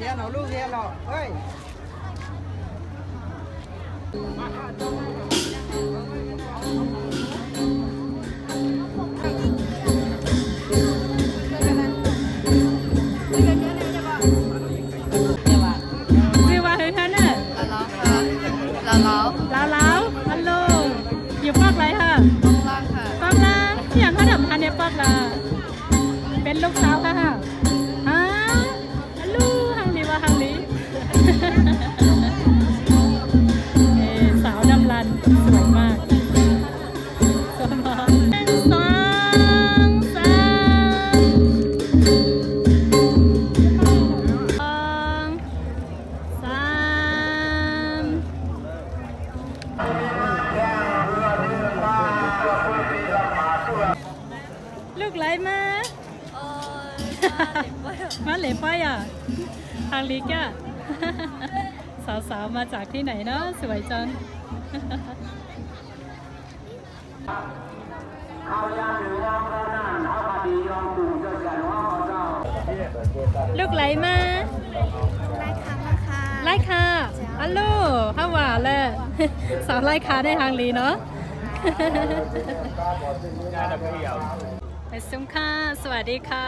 เทียนเนาลูกเทียนหรอเฮ้ยชื่อว่าเฮ้ยท่านน่ะลาลาวลาวลาฮัลโหลอยู่ปากไรคะค่ะ ปากลาอย่างเขาทำฮันเนี่ยปากลาเป็นลูกสาวค่ะ สาวดำรันสวยมากสวยมากสองสามสองสามลูกไหลมาเออมาเหลยป้ายอะทางลิกอะ สาวๆ มาจากที่ไหนเนาะสวยจังลูกไหลมาไล่ค่ะมาค่ะไล่ค่ะฮัลโหลฮาวาเลยสาวไล่ค่ะได้ทางลีเนาะไปซุ้มค่ะ สวัสดีค่ะ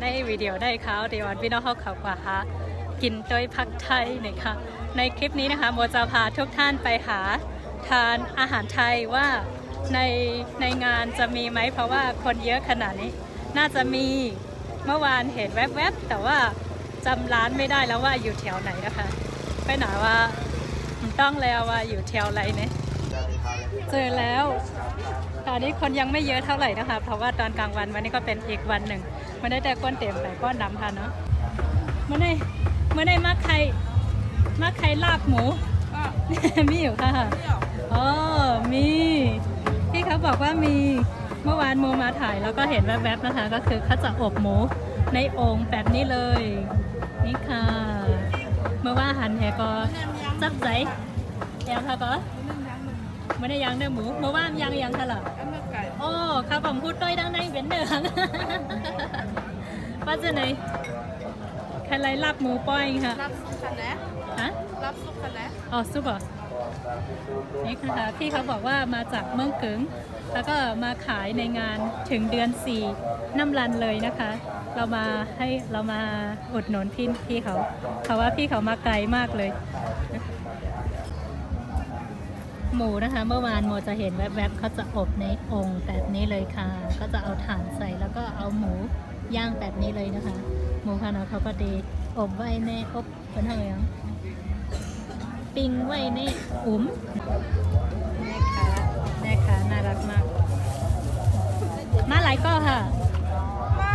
ในวิดีโอได้เขาเดี๋ยววันพี่น้องเขาเขากว่าฮะ กินโดยพักไทยนะคะในคลิปนี้นะคะโมจะพาทุกท่านไปหาทานอาหารไทยว่าในในงานจะมีไหมเพราะว่าคนเยอะขนาดนี้ น่าจะมีเมื่อวานเห็นแวบๆ แต่ว่าจำร้านไม่ได้แล้วว่าอยู่แถวไหนนะคะไปไหนว่าต้องแล้วว่าอยู่แถวอะไรเนี่ยเจอแล้วตอนนี้คนยังไม่เยอะเท่าไหร่นะคะ เพราะว่าตอนกลางวันวันนี้ก็เป็นอีกวันหนึ่งไม่ได้แต่ก้นเต็มไปก้อนดำค่ะเนาะมื่อได เมื่อไดมาใครมาใครลาบหมูมีอยู่ค่ะอ๋อมีพี่เขาบอกว่ามีเมื่อวานโมมาถ่ายแล้วก็เห็นแวบๆนะคะ ก็คือเขาจะอบหมูในโอ่งแบบนี้เลย นี่ค่ะเมื่อว่าหันแหก็จับใจแอลค่ะก็ไม่ได้ยังเนื้อหมูเมื่อว่านยังยังค่ะเหรอโอ้ข้าวผมพูดด้วยดังในเวียนเหนืองว่าจะไหน ใครไล่ลาบหมูป้อยค่ะ รับสุกกันแล้วฮะ รับสุกกันแล้วอ๋อซุปเหรอนี่ค่ะพี่เขาบอกว่ามาจากเมืองกึ๋งแล้วก็มาขายในงานถึงเดือน4น้ำรันเลยนะคะ เรามาให้เรามาอุดหนุนพี่พี่เขาเขาว่าพี่เขามาไกลมากเลย หมูนะคะเมื่อวานโมจะเห็นแวบๆเขาจะอบในองค์แบบนี้เลยค่ะ ก็จะเอาถ่านใส่แล้วก็เอาหมูย่างแบบนี้เลยนะคะ หมูค่ะเนาะเขาก็ดีอบไว้ในอบเป็นเท่าไหร่ยังปิ้งไว้ในอุ๋มแม่ค้าแม่ค้าน่ารักมาก มาหลายก็ค่ะมา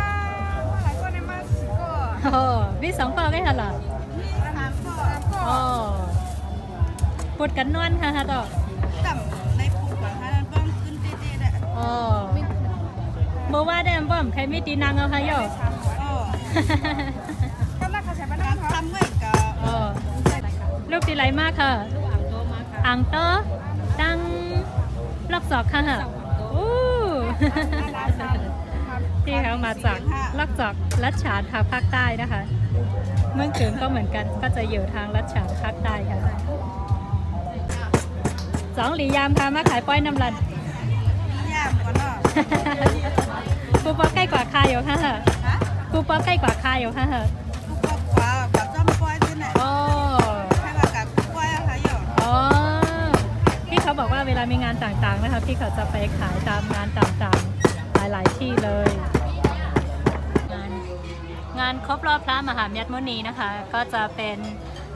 หลายคนในมาสิก็โอ้วิสองปอได้ค่ะเหรอมีสามก็สามก็อ๋อปวดกันนอนค่ะค่ะต่อต่ำในผูกก่อนค่ะเบิ้งขึ้นเต้ๆได้อ๋อเมื่อว่าได้อันบ่อมใครไม่ตีนางเอาค่ะโย ทำเมื่อกับอ๋อลูกดีไรมากค่ะอ่างโตตั้งรอบสอกค่ะอู้ที่เขามาจากลักจอกลัดฉานทางภาคใต้นะคะ เมืองเกิงก็เหมือนกันก็จะอยู่ทางลัดฉานภาคใต้ค่ะสองหลียามค่ะมาขายป้อยน้ำรันย่ามก่อนเนาะปูป๊อใกล้กว่าคาอยู่ค่ะ ฮะปูป๊อใกล้กว่าคาอยู่ค่ะกูก็กว่ากว่าจ้อมปอยที่ไหนอ๋อให้ว่ากับปอยอะค่ะโยอ๋อพี่เขาบอกว่าเวลามีงานต่างๆนะคะพี่เขาจะไปขายตามงานต่างๆ หลายๆที่เลย งานงานครบรอบพระมหาเมตมุนีนะคะ ก็จะเป็น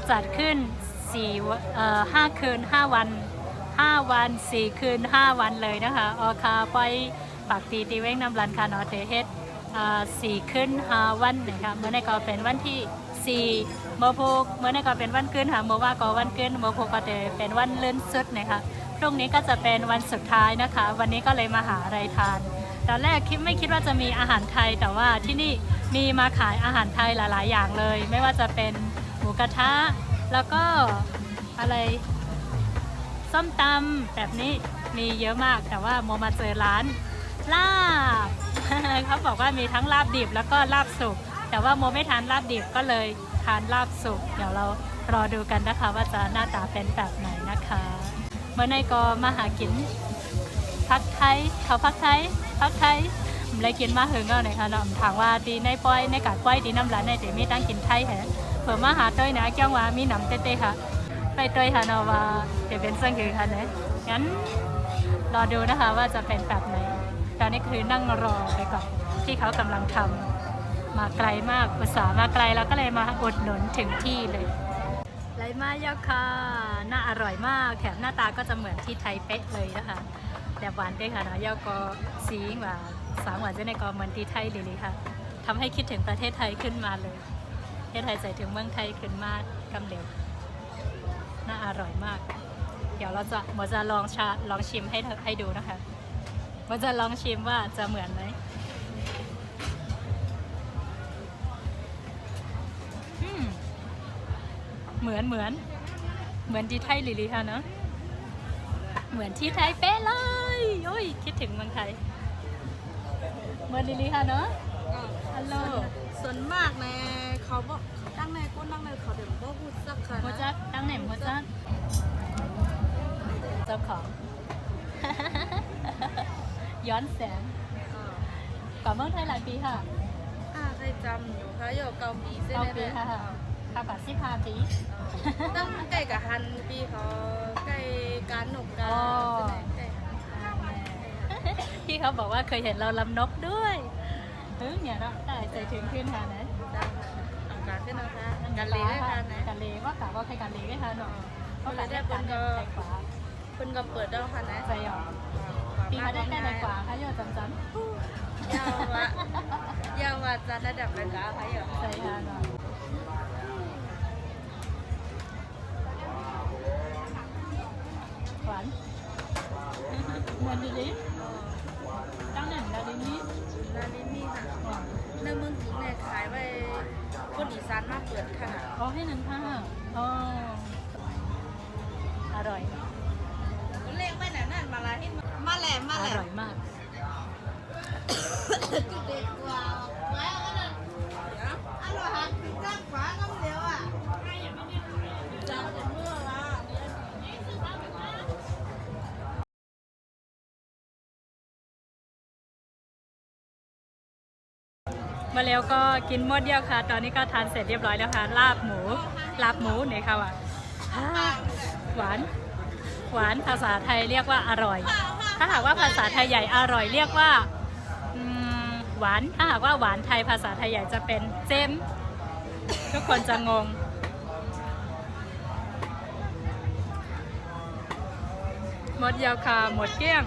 จัดขึ้น4วันเอ่อ5คืน 5 วัน 5 วัน 4 คืน 5 วันเลยนะคะออคาไปปากตีตีเว้งนำรันคานอเทเฮดอ่า สี่ขึ้นหาวันนะคะเมื่อในก็เป็นวันที่4โมโพกเมื่อในก็เป็นวันขึ้นค่ะโมว่าก็วันขึ้นโมโพกก็จะเป็นวันเลื่อนสุดนะคะพรุ่งนี้ก็จะเป็นวันสุดท้ายนะคะ วันนี้ก็เลยมาหาอะไรทานตอนแรกคิดไม่คิดว่าจะมีอาหารไทยแต่ว่าที่นี่มีมาขายอาหารไทยหลาย ๆ อย่างเลย ไม่ว่าจะเป็นหมูกระทะ แล้วก็อะไรส้มตำแบบนี้มีเยอะมากแต่ว่าโมมาเจอร้านลาบ เขาบอกว่ามีทั้งลาบดิบแล้วก็ลาบสุก แต่ว่าโมไม่ทานลาบดิบก็เลยทานลาบสุก เดี๋ยวเรารอดูกันนะคะ ว่าจะหน้าตาเป็นแบบไหนนะคะ เมื่อในก็มาหากินพักไทยเขาพักไทยพักไทยเลยกินมาหึงเอาหนคะเนาะถามว่าดีในป้อยในกาดป้อยดีน้ำร้านในเดมีตั้งกินไทยแฮะเผื่อมาหาต้อยนะเจ้าว่ามีหนำเต้ๆค่ะ ไปต้อยค่ะเนาะว่าเดี๋ยวเป็นเส้นคือค่ะเนี่ยงั้นรอดูนะคะว่าจะเป็นแบบไหน ตอนนี้คือนั่งรอไปก่อนที่เขากำลังทำมาไกลมากอุตสาห์มาไกลแล้วก็เลยมาอุดหนุนถึงที่เลยไรมากยาค่ะน่าอร่อยมากแถมหน้าตาก็จะเหมือนที่ไทยเป๊ะเลยนะคะแบบหวานด้วยค่ะนะยาก็สีหวานสางหวานจะในกอเหมือนที่ไทยเลยค่ะทำให้คิดถึงประเทศไทยขึ้นมาเลยประเทศไทยใส่ถึงเมืองไทยขึ้นมากกำเร็วน่าอร่อยมาก เดี๋ยวเราจะหมอจะลองชาลองชิมให้ให้ดูนะคะ หมอจะลองชิมว่าจะเหมือนไหมอืมเหมือนเหมือน เหมือนที่ไทยลิลิค่ะเนาะเหมือนที่ไทยเป๊ะเลยโอ้ยคิดถึงเมืองไทยเหมือนลิลิค่ะเนาะฮัลโหลส่วนมากในเขาบอกตั้งในก้นตั้งในเขาเดี๋ยวบ่พูดสักค่ะโมจักตั้งไหนโมจักเจ้าของ ย้อนแสงกว่าเมืองไทยหลายปีค่ะอ่าใครจำอยู่ค่ะอยู่เกาปีเส้นเก้าได้ปีเลยค่ะค่ะปัดสิบห้าปีตั้งใกล้กับฮันปีเขาใกล้การหนกกาอ๋อใกล้พี่เขาบอกว่าเคยเห็นเราลำนกด้วยเฮ้ยเนี่ยเนาะได้ใจถึงขึ้นค่ะนะดังเอาการขึ้นนะคะการเลี้ยงกันนะกันเลว่ากะว่าใครกันเลได้ค่ะเนาะเพราะการได้เพิ่การนก็ใจขวาคุณก็เปิดได้ค่ะนะใจหรอ ปีเขาได้แค่ใจขวาค่ะโยจำจยาววะยาววะจะระดับระดับค่ะอยู่ำใจค่ะเนาะหวานเหมือนดีดิตั้งหนึ่งแล้วดีนี้ร้านนี้นี่ค่ะในเมืองกรุงเนี่ยขายไว้คนอีสานมาเปิดค่ะอ๋อให้นันค่ะอ๋ออร่อย มาแล้วก็กินหมดเดียวค่ะ ตอนนี้ก็ทานเสร็จเรียบร้อยแล้วค่ะ ลาบหมู ลาบหมูเนี่ยค่ะว่ะอ่าหวาน หวานภาษาไทยเรียกว่าอร่อย ถ้าหากว่าภาษาไทยใหญ่อร่อยเรียกว่าหวาน ถ้าหากว่าหวานไทยภาษาไทยใหญ่จะเป็นเจมทุกคนจะงงหมดเดียวค่ะ หมดเกลี้ยง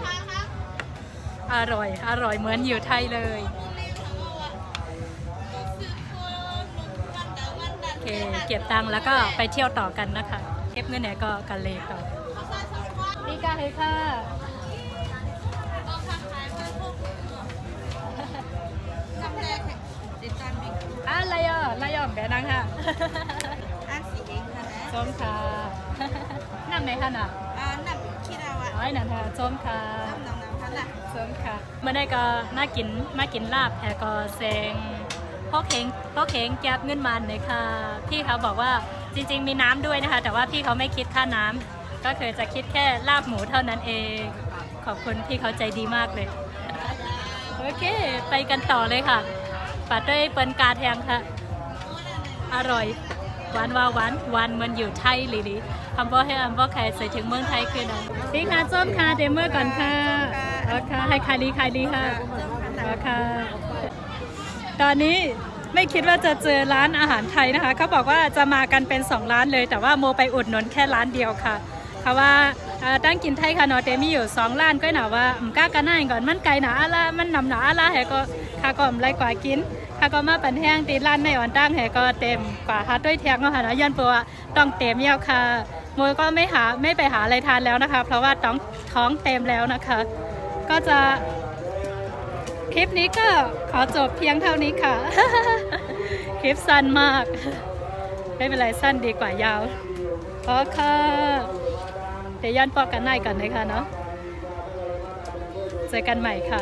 อร่อย อร่อยเหมือนอยู่ไทยเลย เค เก็บตังค์แล้วก็ไปเที่ยวต่อกันนะคะเก็บเงินไหนก็กันเลยต่อนี่กาเฮค่ะกำแรกติดตามบิ๊กอะลายอลายอแบนังค่ะอันสีเองค่ะนะส้มค่ะน้ำไหนคะน่ะอ่านับคิดเอาอะอ๋อนั่นค่ะส้มค่ะน้ำน้ำน้ำค่ะน่ะส้มค่ะเมื่อได้ก็มากินมากินลาบแพก็เซงพ่อเข่ง พ่อเข่งแก๊บเงินมันเลยค่ะ พี่เขาบอกว่าจริงๆมีน้ำด้วยนะคะ แต่ว่าพี่เขาไม่คิดค่าน้ำก็คือจะคิดแค่ลาบหมูเท่านั้นเอง ขอบคุณพี่เขาใจดีมากเลย โอเค ไปกันต่อเลยค่ะปัดด้วยเปิ้นกาแทงค่ะ อร่อยหวานว่าหวานหวานมันอยู่ไทยลีลีคำว่าให้คำว่าใครใส่ถึงเมืองไทยคือนะพี่ค่ะส้มค่ะเดมเมอร์ก่อนค่ะโอเคให้ใครดีใครดีค่ะโอเคตอนนี้ ไม่คิดว่าจะเจอร้านอาหารไทยนะคะเขาบอกว่าจะมากันเป็น 2 ร้านเลย แต่ว่าโมไปอุดหนุนแค่ร้านเดียวค่ะเพราะว่าตั้งกินไทยค่ะเนอเตมีอยู่2ร้านก็หนาว่าอืมกล้ากันหน้าก่อนมันไกลหนาอะไรมันนำหนาอะไรแหก็ค่าก็มไรกว่ากินถ้าก็มาปันแห้งตีร้านในอ่อนตั้งแหก็เต็มกว่าฮัดด้วยแทงก็หานะยันปัวต้องเต็มเยี่ยวค่ะโมก็ไม่หาไม่ไปหาอะไรทานแล้วนะคะ เพราะว่าต้องท้องเต็มแล้วนะคะ ก็จะ คลิปนี้ก็ขอจบเพียงเท่านี้ค่ะ คลิปสั้นมาก ไม่เป็นไรสั้นดีกว่ายาวโอเคเดี๋ยวยันปอกกันหน่อยก่อนเลยค่ะเนาะเจอกันใหม่ค่ะ